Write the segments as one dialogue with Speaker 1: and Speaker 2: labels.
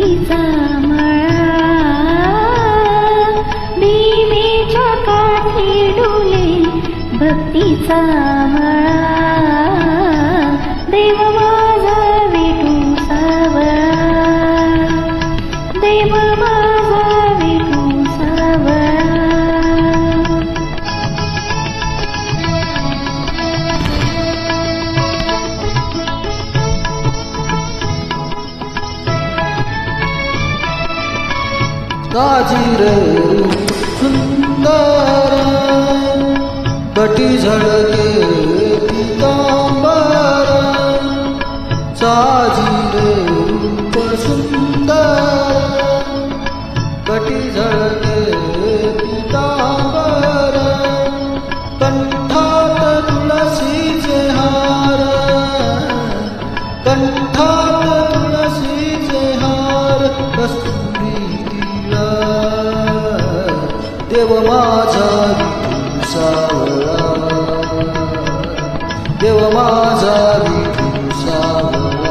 Speaker 1: भक्तीचा मळा. भीमेच्या काठी डोले भक्तीचा मळा.
Speaker 2: ताजिर सुंदर बटी झड़के पीताम्बर साजिर। देव माझा सावळा. देव माझा विठू सावळा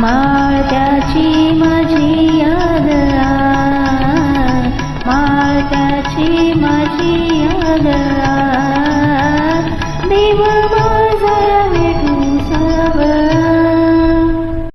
Speaker 1: my